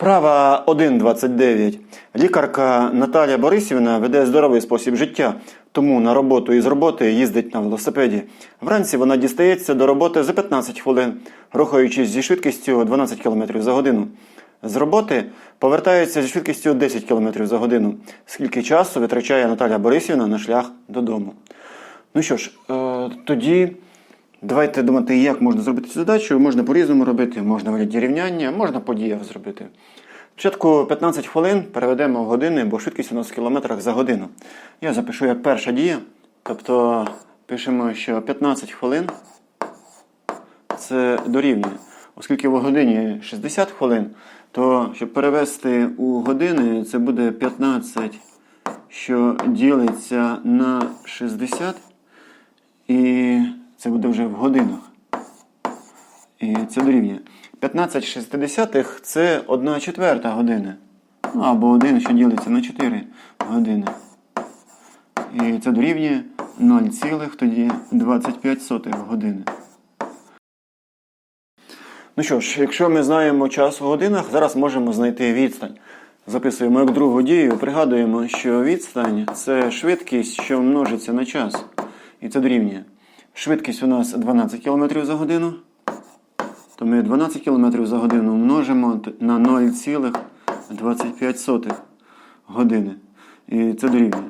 Вправа 1.29. Лікарка Наталя Борисівна веде здоровий спосіб життя, тому на роботу і з роботи їздить на велосипеді. Вранці вона дістається до роботи за 15 хвилин, рухаючись зі швидкістю 12 км за годину. З роботи повертається зі швидкістю 10 км за годину. Скільки часу витрачає Наталя Борисівна на шлях додому? Ну що ж, е, тоді давайте думати, як можна зробити цю задачу. Можна по-різному робити, можна вигляді рівняння, можна по діях зробити. Спочатку 15 хвилин переведемо в години, бо швидкість у нас в кілометрах за годину. Я запишу як перша дія. Тобто пишемо, що 15 хвилин це дорівнює. Оскільки в годині 60 хвилин, то щоб перевести у години, це буде 15, що ділиться на 60. І це буде вже в годинах. І це дорівнює. 15 шестидесятих це 1 четверта години. Ну, або 1, що ділиться на 4 години. І це дорівнює 0, тоді 25 години. Ну що ж, якщо ми знаємо час у годинах, зараз можемо знайти відстань. Записуємо як другу дію, пригадуємо, що відстань це швидкість, що множиться на час. І це дорівнює. Швидкість у нас 12 км за годину. То ми 12 км за годину множимо на 0,25 години. І це дорівнює.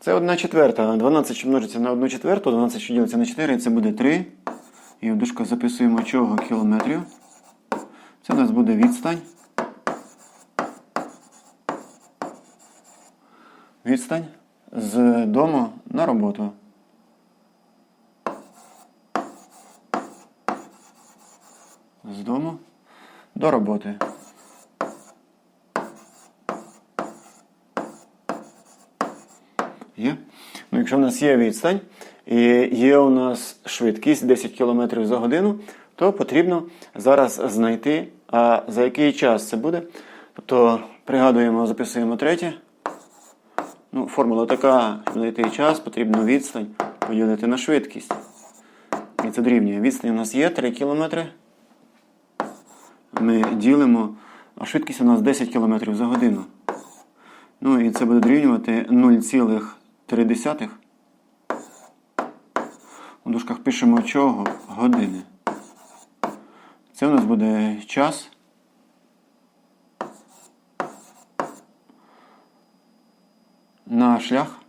Це 1 четверта. 12 що множиться на 1 четверту, 12 що ділиться на 4, це буде 3. І в дужках записуємо чого кілометрів. Це у нас буде відстань. Відстань з дому на роботу. З дому до роботи. Є? Ну, якщо в нас є відстань і є у нас швидкість 10 км за годину, то потрібно зараз знайти, а за який час це буде. Тобто пригадуємо, записуємо третє. Ну, формула така, щоб знайти час, потрібно відстань поділити на швидкість. І це дорівнює. Відстань у нас є 3 км. Ми ділимо, а швидкість у нас 10 км за годину. Ну і це буде дорівнювати 0,3. У дужках пишемо чого? Години. Це у нас буде час. На шлях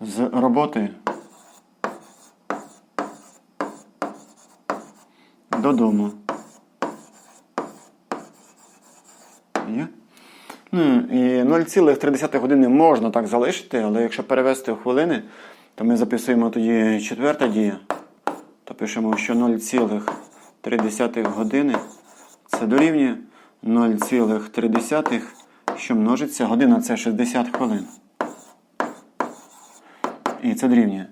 з роботи додому. Є? Ну, і 0,3 години можна так залишити, але якщо перевести в хвилини, то ми записуємо тоді четверта дія, то пишемо, що 0,3 години це дорівнює 0,3, що множиться. Година це 60 хвилин. І це дорівнює.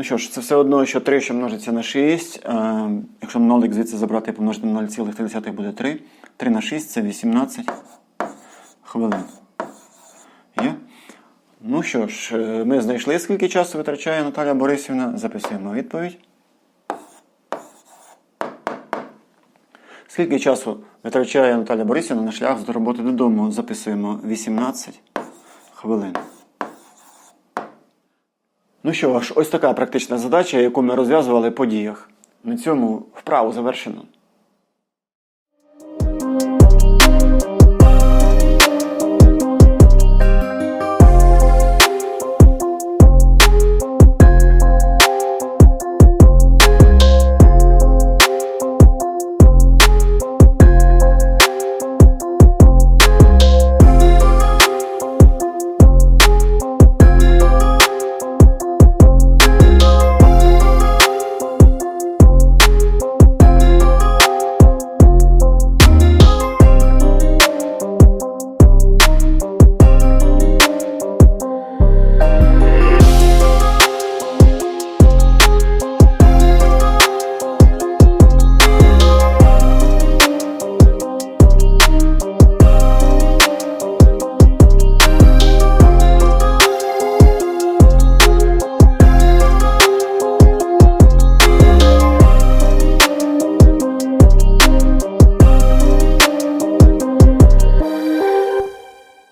Ну що ж, це все одно, що 3, що множиться на 6. А, якщо нолик звідси забрати і помножити на 0,3 буде 3. 3 на 6 це 18 хвилин. Є? Ну що ж, е, ми знайшли, скільки часу витрачає Наталя Борисівна. Записуємо відповідь. Скільки часу витрачає Наталя Борисівна на шлях з роботи додому? Записуємо 18 хвилин. Ну що ж, ось така практична задача, яку ми розв'язували по діях. На цьому вправу завершено.